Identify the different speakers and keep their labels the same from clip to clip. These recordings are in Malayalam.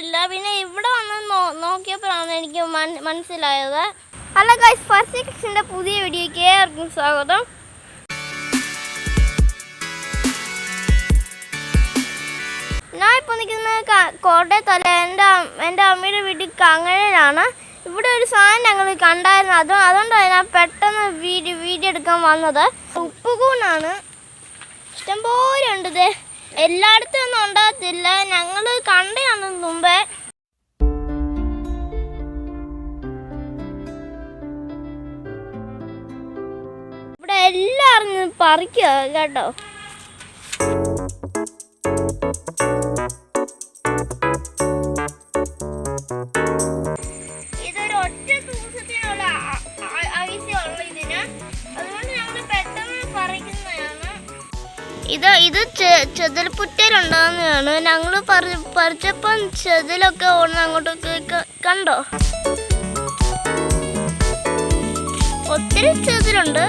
Speaker 1: കണ്ടില്ല പിന്നെ ഇവിടെ വന്ന് നോക്കിയപ്പോഴാണ് എനിക്ക് മനസ്സിലായത്. ഹലോ ഗൈസ് ഫസ്റ്റ് കിച്ചന്റെ പുതിയ വീഡിയോയ്ക്ക് ഏവർക്കും സ്വാഗതം. ഞാൻ ഇപ്പോൾ നിൽക്കുന്നത് കോട്ടയത്തല്ല എന്റെ എന്റെ അമ്മയുടെ വീട്ടിൽ കങ്ങഴയിലാണ്. ഇവിടെ ഒരു സാധനം ഞങ്ങൾ കണ്ടായിരുന്നു. അത് അതുകൊണ്ടാണ് ഞാൻ പെട്ടെന്ന് വീഡിയോ വീഡിയോ എടുക്കാൻ വന്നത്. ഉപ്പുകൂണാണ്. ഇഷ്ടംപോലെ ഉണ്ട് ഇത് എല്ലായിടത്തും ഒന്നും ഉണ്ടാകത്തില്ല. പറിക്കുക കേട്ടോ. ഇതൊരു ഒറ്റ ദിവസത്തിനുള്ള ഐസ്യുള്ള ഇതിന്. അതുകൊണ്ട് ഞങ്ങൾ പെട്ടെന്ന് ഇത് ഇത് ചെതിൽപുറ്റയിലുണ്ടാകുന്നതാണ് ഞങ്ങൾ പറിച്ചപ്പം ചെതിലൊക്കെ ഓടുന്ന അങ്ങോട്ടൊക്കെ കണ്ടോ? ഒത്തിരി ചെതിലുണ്ട്.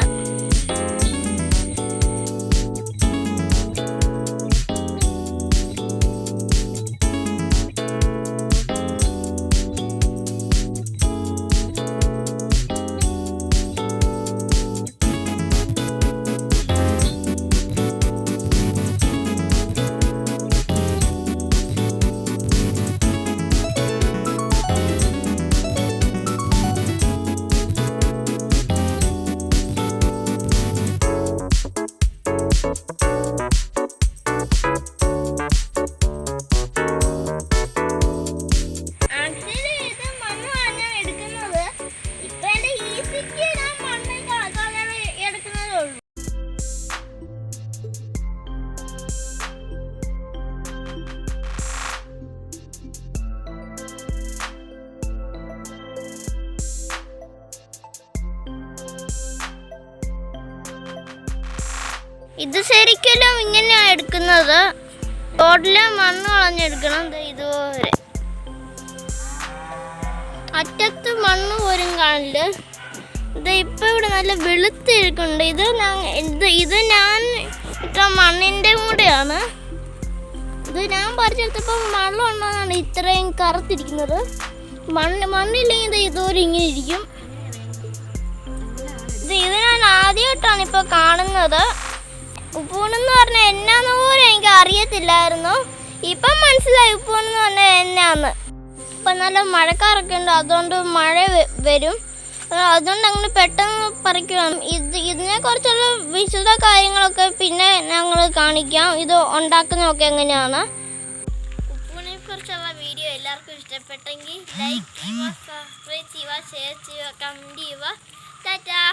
Speaker 1: ഇത് ശരിക്കലും ഇങ്ങനെയാണ് എടുക്കുന്നത്. റോഡിലെ മണ്ണ് കളഞ്ഞെടുക്കണം ദേ ഇതുപോലെ. അറ്റത്ത് മണ്ണ് പോലും കാണില്ല. ഇത് ഇപ്പൊ ഇവിടെ നല്ല വെളുത്തിരിക്കുന്നുണ്ട്. ഇത് ഇത് ഇത് ഞാൻ ഇട്ട മണ്ണിന്റെ കൂടെയാണ്. ഇത് ഞാൻ പറിച്ചെടുത്തപ്പോൾ മണ്ണ് ഉണ്ടെന്നാണ് ഇത്രയും കറുത്തിരിക്കുന്നത്. മണ്ണ് മണ്ണില്ലെങ്കിൽ ഇത് ഇതുപോലെ ഇങ്ങനെ ഇരിക്കും. ഇത് ഇത് ഞാൻ ആദ്യമായിട്ടാണ് ഇപ്പോൾ കാണുന്നത്. ഉപ്പൂണെന്ന് പറഞ്ഞാൽ എന്നാന്ന് പോലും എനിക്ക് അറിയത്തില്ലായിരുന്നു. ഇപ്പം മനസ്സിലായി ഉപ്പൂണെന്ന് പറഞ്ഞാൽ എന്നാന്ന്. ഇപ്പം നല്ല മഴക്കാറൊക്കെ ഉണ്ട് അതുകൊണ്ട് മഴ വരും. അതുകൊണ്ട് അങ്ങനെ പെട്ടെന്ന് പറിക്കണം. ഇത് ഇതിനെ കുറിച്ചുള്ള വിശദ കാര്യങ്ങളൊക്കെ പിന്നെ ഞങ്ങൾ കാണിക്കാം. ഇത് ഉണ്ടാക്കുന്നതൊക്കെ എങ്ങനെയാണ്? ഉപ്പൂണിനെ കുറിച്ചുള്ള വീഡിയോ എല്ലാവർക്കും ഇഷ്ടപ്പെട്ടെങ്കിൽ ലൈക്ക് ചെയ്യുക സബ്സ്ക്രൈബ് ചെയ്യുക ഷെയർ ചെയ്യുക കമന്റ് ചെയ്യുക. ടാറ്റാ!